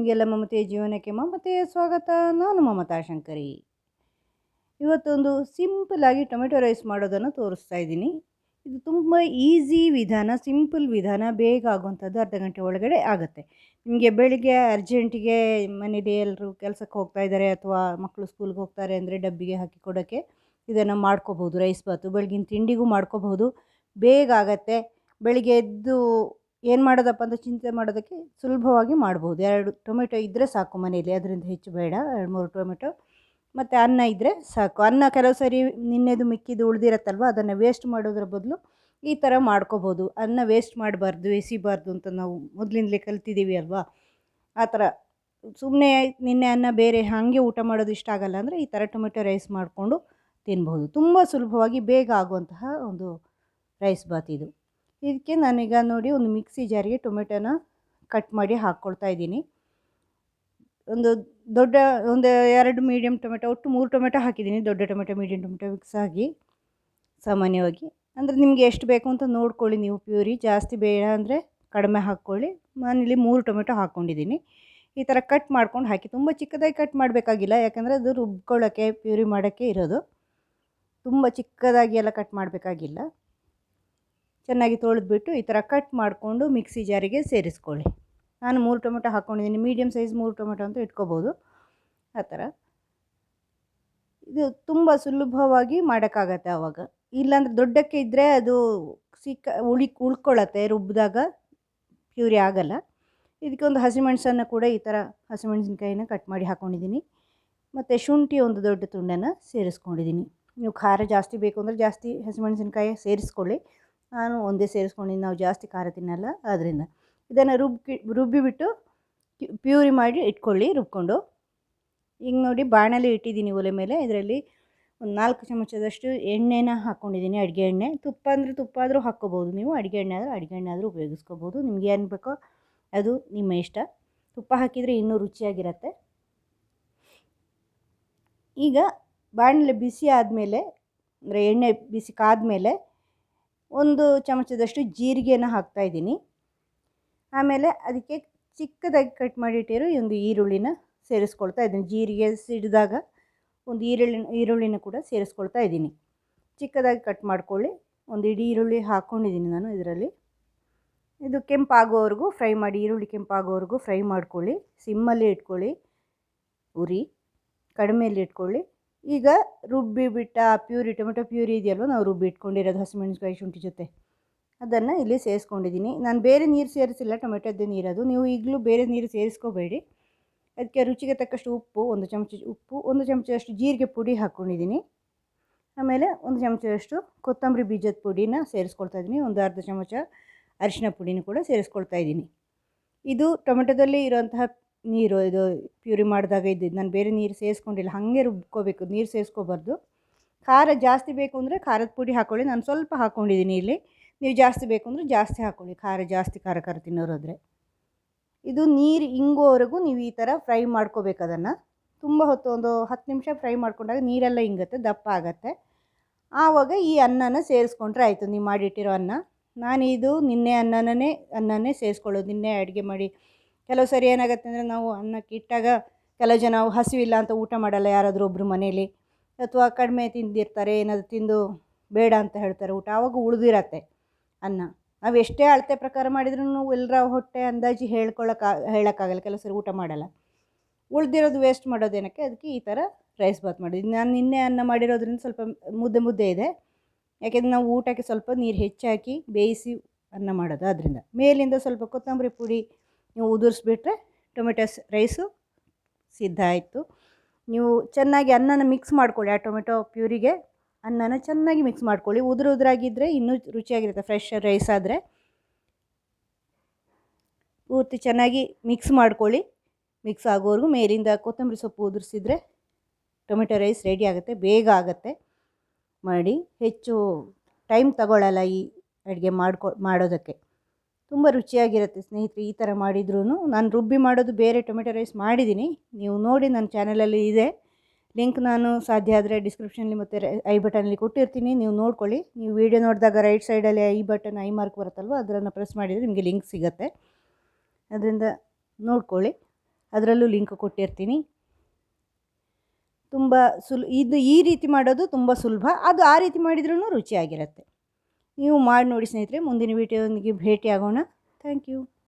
ನಿಮಗೆಲ್ಲ ಮಮತೆಯ ಜೀವನಕ್ಕೆ ಮಮತೆಯ ಸ್ವಾಗತ. ನಾನು ಮಮತಾ ಶಂಕರಿ. ಇವತ್ತೊಂದು ಸಿಂಪಲಾಗಿ ಟೊಮೆಟೊ ರೈಸ್ ಮಾಡೋದನ್ನು ತೋರಿಸ್ತಾ ಇದ್ದೀನಿ. ಇದು ತುಂಬ ಈಸಿ ವಿಧಾನ, ಸಿಂಪಲ್ ವಿಧಾನ, ಬೇಗ ಆಗುವಂಥದ್ದು ಅರ್ಧ ಗಂಟೆ ಒಳಗಡೆ ಆಗುತ್ತೆ. ನಿಮಗೆ ಬೆಳಿಗ್ಗೆ ಅರ್ಜೆಂಟಿಗೆ ಮನೇಲಿ ಎಲ್ಲರೂ ಕೆಲಸಕ್ಕೆ ಹೋಗ್ತಾ ಇದ್ದಾರೆ ಅಥವಾ ಮಕ್ಕಳು ಸ್ಕೂಲ್ಗೆ ಹೋಗ್ತಾರೆ ಅಂದರೆ ಡಬ್ಬಿಗೆ ಹಾಕಿ ಕೊಡೋಕ್ಕೆ ಇದನ್ನು ಮಾಡ್ಕೋಬೋದು ರೈಸ್ ಬಾತು. ಬೆಳಗಿನ ತಿಂಡಿಗೂ ಮಾಡ್ಕೋಬಹುದು. ಬೇಗ ಆಗತ್ತೆ. ಬೆಳಿಗ್ಗೆ ಎದ್ದು ಏನು ಮಾಡೋದಪ್ಪ ಅಂತ ಚಿಂತೆ ಮಾಡೋದಕ್ಕೆ ಸುಲಭವಾಗಿ ಮಾಡ್ಬೋದು. ಎರಡು ಟೊಮೆಟೊ ಇದ್ದರೆ ಸಾಕು ಮನೆಯಲ್ಲಿ, ಅದರಿಂದ ಹೆಚ್ಚು ಬೇಡ. ಎರಡು, ಮೂರು ಟೊಮೆಟೊ ಮತ್ತು ಅನ್ನ ಇದ್ದರೆ ಸಾಕು. ಅನ್ನ ಕೆಲವು ಸರಿ ನಿನ್ನೆದು ಮಿಕ್ಕಿದ್ದು ಉಳಿದಿರತ್ತಲ್ವ, ಅದನ್ನು ವೇಸ್ಟ್ ಮಾಡೋದ್ರ ಬದಲು ಈ ಥರ ಮಾಡ್ಕೋಬೋದು. ಅನ್ನ ವೇಸ್ಟ್ ಮಾಡಬಾರ್ದು, ಎಸಿಬಾರ್ದು ಅಂತ ನಾವು ಮೊದಲಿಂದಲೇ ಕಲ್ತಿದ್ದೀವಿ ಅಲ್ವಾ? ಆ ಥರ ಸುಮ್ಮನೆ ನಿನ್ನೆ ಅನ್ನ ಬೇರೆ ಹಾಗೆ ಊಟ ಮಾಡೋದು ಇಷ್ಟ ಆಗಲ್ಲ ಅಂದರೆ ಈ ಥರ ಟೊಮೆಟೊ ರೈಸ್ ಮಾಡಿಕೊಂಡು ತಿನ್ಬೋದು ತುಂಬ ಸುಲಭವಾಗಿ ಬೇಗ ಆಗುವಂತಹ ಒಂದು ರೈಸ್ ಬಾತ್ ಇದು. ಇದಕ್ಕೆ ನಾನೀಗ ನೋಡಿ ಒಂದು ಮಿಕ್ಸಿ ಜಾರಿಗೆ ಟೊಮೆಟೊನ ಕಟ್ ಮಾಡಿ ಹಾಕ್ಕೊಳ್ತಾ ಇದ್ದೀನಿ. ಒಂದು ದೊಡ್ಡ ಒಂದು ಎರಡು ಮೀಡಿಯಮ್ ಟೊಮೆಟೊ, ಒಟ್ಟು ಮೂರು ಟೊಮೆಟೊ ಹಾಕಿದ್ದೀನಿ. ದೊಡ್ಡ ಟೊಮೆಟೊ ಮೀಡಿಯಮ್ ಟೊಮೆಟೊ ಮಿಕ್ಸ್ ಆಗಿ ಸಾಮಾನ್ಯವಾಗಿ. ಅಂದರೆ ನಿಮಗೆ ಎಷ್ಟು ಬೇಕು ಅಂತ ನೋಡ್ಕೊಳ್ಳಿ ನೀವು ಪ್ಯೂರಿ. ಜಾಸ್ತಿ ಬೇಡ ಅಂದರೆ ಕಡಿಮೆ ಹಾಕ್ಕೊಳ್ಳಿ. ನಾನಿಲ್ಲಿ ಮೂರು ಟೊಮೆಟೊ ಹಾಕ್ಕೊಂಡಿದ್ದೀನಿ. ಈ ಥರ ಕಟ್ ಮಾಡ್ಕೊಂಡು ಹಾಕಿ. ತುಂಬ ಚಿಕ್ಕದಾಗಿ ಕಟ್ ಮಾಡಬೇಕಾಗಿಲ್ಲ. ಯಾಕಂದರೆ ಅದು ರುಬ್ಕೊಳ್ಳೋಕ್ಕೆ, ಪ್ಯೂರಿ ಮಾಡೋಕ್ಕೆ ಇರೋದು. ತುಂಬ ಚಿಕ್ಕದಾಗಿ ಎಲ್ಲ ಕಟ್ ಮಾಡಬೇಕಾಗಿಲ್ಲ. ಚೆನ್ನಾಗಿ ತೊಳೆದ್ಬಿಟ್ಟು ಈ ಥರ ಕಟ್ ಮಾಡಿಕೊಂಡು ಮಿಕ್ಸಿ ಜಾರಿಗೆ ಸೇರಿಸ್ಕೊಳ್ಳಿ. ನಾನು ಮೂರು ಟೊಮೆಟೊ ಹಾಕ್ಕೊಂಡಿದ್ದೀನಿ ಮೀಡಿಯಮ್ ಸೈಜ್ ಮೂರು ಟೊಮೆಟೊ ಅಂತ ಇಟ್ಕೋಬೋದು. ಆ ಥರ. ಇದು ತುಂಬ ಸುಲಭವಾಗಿ ಮಾಡೋಕ್ಕಾಗತ್ತೆ ಆವಾಗ ಇಲ್ಲಾಂದರೆ ದೊಡ್ಡಕ್ಕೆ ಇದ್ದರೆ ಅದು ಸಿಕ್ಕ ಉಳಿ ಉಳ್ಕೊಳ್ಳತ್ತೆ ರುಬ್ಬಿದಾಗ ಪ್ಯೂರಿ ಆಗಲ್ಲ. ಇದಕ್ಕೆ ಒಂದು ಹಸಿಮೆಣಸನ್ನು ಕೂಡ ಈ ಥರ ಹಸಿಮೆಣಸಿನ್ಕಾಯಿನ ಕಟ್ ಮಾಡಿ ಹಾಕ್ಕೊಂಡಿದ್ದೀನಿ. ಮತ್ತು ಶುಂಠಿ ಒಂದು ದೊಡ್ಡ ತುಂಡನ್ನು ಸೇರಿಸ್ಕೊಂಡಿದ್ದೀನಿ. ನೀವು ಖಾರ ಜಾಸ್ತಿ ಬೇಕು ಅಂದರೆ ಜಾಸ್ತಿ ಹಸಿಮೆಣಸಿನ್ಕಾಯಿ ಸೇರಿಸ್ಕೊಳ್ಳಿ. ನಾನು ಒಂದೇ ಸೇರಿಸ್ಕೊಂಡಿದ್ದು ನಾವು ಜಾಸ್ತಿ ಖಾರ ತಿನ್ನಲ್ಲ ಆದ್ದರಿಂದ ಇದನ್ನು ರುಬ್ಬಿ ರುಬ್ಬಿಬಿಟ್ಟು ಪ್ಯೂರಿ ಮಾಡಿ ಇಟ್ಕೊಳ್ಳಿ, ರುಬ್ಕೊಂಡು. ಈಗ ನೋಡಿ ಬಾಣಲೆ ಇಟ್ಟಿದ್ದೀನಿ ಒಲೆ ಮೇಲೆ, ಇದರಲ್ಲಿ ಒಂದು ನಾಲ್ಕು ಚಮಚದಷ್ಟು ಎಣ್ಣೆನ ಹಾಕ್ಕೊಂಡಿದ್ದೀನಿ ಅಡುಗೆ ಎಣ್ಣೆ. ತುಪ್ಪ ಅಂದರೆ ತುಪ್ಪ ಆದರೂ ಹಾಕ್ಕೋಬೋದು ನೀವು, ಅಡುಗೆ ಎಣ್ಣೆ ಆದರೂ ಅಡುಗೆ ಎಣ್ಣೆ ಆದರೂ ಉಪಯೋಗಿಸ್ಕೋಬೋದು. ನಿಮ್ಗೆ ಏನು ಬೇಕೋ ಅದು ನಿಮ್ಮ ಇಷ್ಟ. ತುಪ್ಪ ಹಾಕಿದರೆ ಇನ್ನೂ ರುಚಿಯಾಗಿರುತ್ತೆ. ಈಗ ಬಾಣಲೆ ಬಿಸಿ ಆದಮೇಲೆ, ಅಂದರೆ ಎಣ್ಣೆ ಬಿಸಿ ಕಾದ್ಮೇಲೆ ಒಂದು ಚಮಚದಷ್ಟು ಜೀರಿಗೆನ ಹಾಕ್ತಾಯಿದ್ದೀನಿ ಆಮೇಲೆ ಅದಕ್ಕೆ ಚಿಕ್ಕದಾಗಿ ಕಟ್ ಮಾಡಿಟ್ಟಿರೋ ಒಂದು ಈರುಳ್ಳಿನ ಸೇರಿಸ್ಕೊಳ್ತಾ ಇದ್ದೀನಿ. ಜೀರಿಗೆ ಸಿಡಿದಾಗ ಒಂದು ಈರುಳ್ಳಿ ಈರುಳ್ಳಿನ ಕೂಡ ಸೇರಿಸ್ಕೊಳ್ತಾ ಇದ್ದೀನಿ. ಚಿಕ್ಕದಾಗಿ ಕಟ್ ಮಾಡ್ಕೊಳ್ಳಿ. ಒಂದು ಇಡೀ ಈರುಳ್ಳಿ ಹಾಕ್ಕೊಂಡಿದ್ದೀನಿ ನಾನು ಇದರಲ್ಲಿ. ಇದು ಕೆಂಪಾಗೋವರೆಗೂ ಫ್ರೈ ಮಾಡಿ, ಈರುಳ್ಳಿ ಕೆಂಪಾಗೋವರೆಗೂ ಫ್ರೈ ಮಾಡ್ಕೊಳ್ಳಿ. ಸಿಮ್ಮಲ್ಲಿ ಇಟ್ಕೊಳ್ಳಿ. ಉರಿ. ಕಡಿಮೆಯಲ್ಲಿ ಇಟ್ಕೊಳ್ಳಿ. ಈಗ ರುಬ್ಬಿಬಿಟ್ಟ ಪ್ಯೂರಿ, ಟೊಮೆಟೊ ಪ್ಯೂರಿ ಇದೆಯಲ್ವ, ನಾವು ರುಬ್ಬಿ ಇಟ್ಕೊಂಡಿರೋದು ಹಸಿಮೆಣಸಿನ್ಕಾಯಿ, ಶುಂಠಿ ಜೊತೆ. ಅದನ್ನು ಇಲ್ಲಿ ಸೇರಿಸ್ಕೊಂಡಿದ್ದೀನಿ. ನಾನು ಬೇರೆ ನೀರು ಸೇರಿಸಿಲ್ಲ, ಟೊಮೆಟೊದ್ದೇ ನೀರದು. ನೀವು ಈಗಲೂ ಬೇರೆ ನೀರು ಸೇರಿಸ್ಕೋಬೇಡಿ. ಅದಕ್ಕೆ ರುಚಿಗೆ ತಕ್ಕಷ್ಟು ಉಪ್ಪು, ಒಂದು ಚಮಚ ಉಪ್ಪು, ಒಂದು ಚಮಚದಷ್ಟು ಜೀರಿಗೆ ಪುಡಿ ಹಾಕ್ಕೊಂಡಿದ್ದೀನಿ ಆಮೇಲೆ ಒಂದು ಚಮಚದಷ್ಟು ಕೊತ್ತಂಬರಿ ಬೀಜದ ಪುಡಿನ ಸೇರಿಸ್ಕೊಳ್ತಾ ಇದ್ದೀನಿ. ಒಂದು ಅರ್ಧ ಚಮಚ ಅರಿಶಿನ ಪುಡಿನೂ ಕೂಡ ಸೇರಿಸ್ಕೊಳ್ತಾ ಇದ್ದೀನಿ. ಇದು ಟೊಮೆಟೊದಲ್ಲಿ ಇರೋಂತಹ ನೀರು ಇದು ಪ್ಯೂರಿ ಮಾಡಿದಾಗ ಇದ್ದಿದ್ದು ನಾನು ಬೇರೆ ನೀರು ಸೇರಿಸ್ಕೊಂಡಿಲ್ಲ ಹಾಗೆ ರುಬ್ಕೋಬೇಕು, ನೀರು ಸೇರಿಸ್ಕೋಬಾರ್ದು ಖಾರ ಜಾಸ್ತಿ ಬೇಕು ಅಂದರೆ ಖಾರದ ಪುಡಿ ಹಾಕ್ಕೊಳ್ಳಿ ನಾನು ಸ್ವಲ್ಪ ಹಾಕ್ಕೊಂಡಿದ್ದೀನಿ ಇಲ್ಲಿ. ನೀವು ಜಾಸ್ತಿ ಬೇಕು ಅಂದರೆ ಜಾಸ್ತಿ ಹಾಕ್ಕೊಳ್ಳಿ ಖಾರ ಜಾಸ್ತಿ ಖಾರ ಖಾರ ತಿನ್ನೋರಾದರೆ ಇದು ನೀರು ಇಂಗೋವರೆಗೂ ನೀವು ಈ ಥರ ಫ್ರೈ ಮಾಡ್ಕೋಬೇಕು ಅದನ್ನು. ತುಂಬ ಹೊತ್ತು ಒಂದು ಹತ್ತು ನಿಮಿಷ ಫ್ರೈ ಮಾಡ್ಕೊಂಡಾಗ ನೀರೆಲ್ಲ ಇಂಗುತ್ತೆ, ದಪ್ಪ ಆಗುತ್ತೆ. ಆವಾಗ ಈ ಅನ್ನನ ಸೇರಿಸ್ಕೊಂಡ್ರೆ ಆಯಿತು, ನೀವು ಮಾಡಿಟ್ಟಿರೋ ಅನ್ನ. ನಾನು ಇದು ನಿನ್ನೆ ಅನ್ನನೇ ಅನ್ನನೇ ಸೇರಿಸ್ಕೊಳ್ಳೋದು, ನಿನ್ನೆ ಅಡುಗೆ ಮಾಡಿ ಕೆಲವು ಸರಿ ಏನಾಗುತ್ತೆ ಅಂದರೆ ನಾವು ಅನ್ನಕ್ಕೆ ಇಟ್ಟಾಗ ಕೆಲವು ಜನ ಹಸಿವಿಲ್ಲ ಅಂತ ಊಟ ಮಾಡಲ್ಲ ಯಾರಾದರೂ ಒಬ್ಬರು ಮನೇಲಿ ಅಥವಾ ಕಡಿಮೆ ತಿಂದಿರ್ತಾರೆ, ಏನಾದರೂ ತಿಂದು ಬೇಡ ಅಂತ ಹೇಳ್ತಾರೆ ಊಟ ಆವಾಗ ಉಳಿದಿರತ್ತೆ ಅನ್ನ. ನಾವು ಎಷ್ಟೇ ಅಳತೆ ಪ್ರಕಾರ ಮಾಡಿದ್ರೂ ಎಲ್ಲರ ಹೊಟ್ಟೆ ಅಂದಾಜು ಹೇಳ್ಕೊಳಕ್ಕೆ ಹೇಳೋಕ್ಕಾಗಲ್ಲ, ಕೆಲವು ಸರಿ ಊಟ ಮಾಡಲ್ಲ. ಉಳ್ದಿರೋದು ವೇಸ್ಟ್ ಮಾಡೋದೇನಕ್ಕೆ, ಅದಕ್ಕೆ ಈ ಥರ ರೈಸ್ ಬಾತ್ ಮಾಡಿದ್ದೀನಿ ನಾನು ನಿನ್ನೆ ಅನ್ನ ಮಾಡಿರೋದ್ರಿಂದ ಸ್ವಲ್ಪ ಮುದ್ದೆ ಮುದ್ದೆ ಇದೆ. ಯಾಕೆಂದರೆ ನಾವು ಊಟಕ್ಕೆ ಸ್ವಲ್ಪ ನೀರು ಹೆಚ್ಚಾಕಿ ಬೇಯಿಸಿ ಅನ್ನ ಮಾಡೋದು ಅದರಿಂದ ಮೇಲಿಂದ ಸ್ವಲ್ಪ ಕೊತ್ತಂಬರಿ ಪುಡಿ ನೀವು ಉದುರಿಸ್ಬಿಟ್ರೆ ಟೊಮೆಟೊಸ್ ರೈಸು ಸಿದ್ಧ ಆಯಿತು. ನೀವು ಚೆನ್ನಾಗಿ ಅನ್ನನ ಮಿಕ್ಸ್ ಮಾಡ್ಕೊಳ್ಳಿ ಆ ಟೊಮೆಟೊ ಪ್ಯೂರಿಗೆ. ಅನ್ನನ ಚೆನ್ನಾಗಿ ಮಿಕ್ಸ್ ಮಾಡ್ಕೊಳ್ಳಿ. ಉದುರು ಉದುರಾಗಿದ್ದರೆ ಇನ್ನೂ ರುಚಿಯಾಗಿರುತ್ತೆ. ಫ್ರೆಶ್ ರೈಸ್ ಆದರೆ. ಪೂರ್ತಿ ಚೆನ್ನಾಗಿ ಮಿಕ್ಸ್ ಮಾಡ್ಕೊಳ್ಳಿ. ಮಿಕ್ಸ್ ಆಗೋವರೆಗೂ ಮೇಲಿಂದ ಕೊತ್ತಂಬರಿ ಸೊಪ್ಪು ಉದುರಿಸಿದ್ರೆ ಟೊಮೆಟೊ ರೈಸ್ ರೆಡಿ ಆಗುತ್ತೆ. ಬೇಗ ಆಗುತ್ತೆ. ಮಾಡಿ ಹೆಚ್ಚು ಟೈಮ್ ತಗೊಳ್ಳಲ್ಲ ಈ ಅಡುಗೆ ಮಾಡ್ಕೊ ಮಾಡೋದಕ್ಕೆ. ತುಂಬ ರುಚಿಯಾಗಿರುತ್ತೆ ಸ್ನೇಹಿತರೆ ಈ ಥರ ಮಾಡಿದ್ರೂ ನಾನು ರುಬ್ಬಿ ಮಾಡೋದು ಬೇರೆ, ಟೊಮೆಟೊ ರೈಸ್ ಮಾಡಿದ್ದೀನಿ. ನೀವು ನೋಡಿ ನನ್ನ ಚಾನಲಲ್ಲಿ ಇದೆ. ಲಿಂಕ್ ನಾನು ಸಾಧ್ಯ ಆದರೆ ಡಿಸ್ಕ್ರಿಪ್ಷನಲ್ಲಿ ಮತ್ತು ಐ ಬಟನಲ್ಲಿ ಕೊಟ್ಟಿರ್ತೀನಿ. ನೀವು ನೋಡ್ಕೊಳ್ಳಿ. ನೀವು ವಿಡಿಯೋ ನೋಡಿದಾಗ ರೈಟ್ ಸೈಡಲ್ಲಿ ಐ ಬಟನ್, ಐ ಮಾರ್ಕ್ ಬರುತ್ತಲ್ವ ಅದನ್ನು ಪ್ರೆಸ್ ಮಾಡಿದರೆ ನಿಮಗೆ ಲಿಂಕ್ ಸಿಗುತ್ತೆ. ಅದರಿಂದ ನೋಡ್ಕೊಳ್ಳಿ. ಅದರಲ್ಲೂ ಲಿಂಕ್ ಕೊಟ್ಟಿರ್ತೀನಿ. ತುಂಬ ಸುಲ್, ಇದು ಈ ರೀತಿ ಮಾಡೋದು ತುಂಬ ಸುಲಭ. ಅದು ಆ ರೀತಿ ಮಾಡಿದ್ರೂ ರುಚಿಯಾಗಿರುತ್ತೆ. ನೀವು ಮಾಡಿ ನೋಡಿ ಸ್ನೇಹಿತರೆ ಮುಂದಿನ ವೀಡಿಯೋದೊಂದಿಗೆ ಆಗೋಣ ಥ್ಯಾಂಕ್ ಯು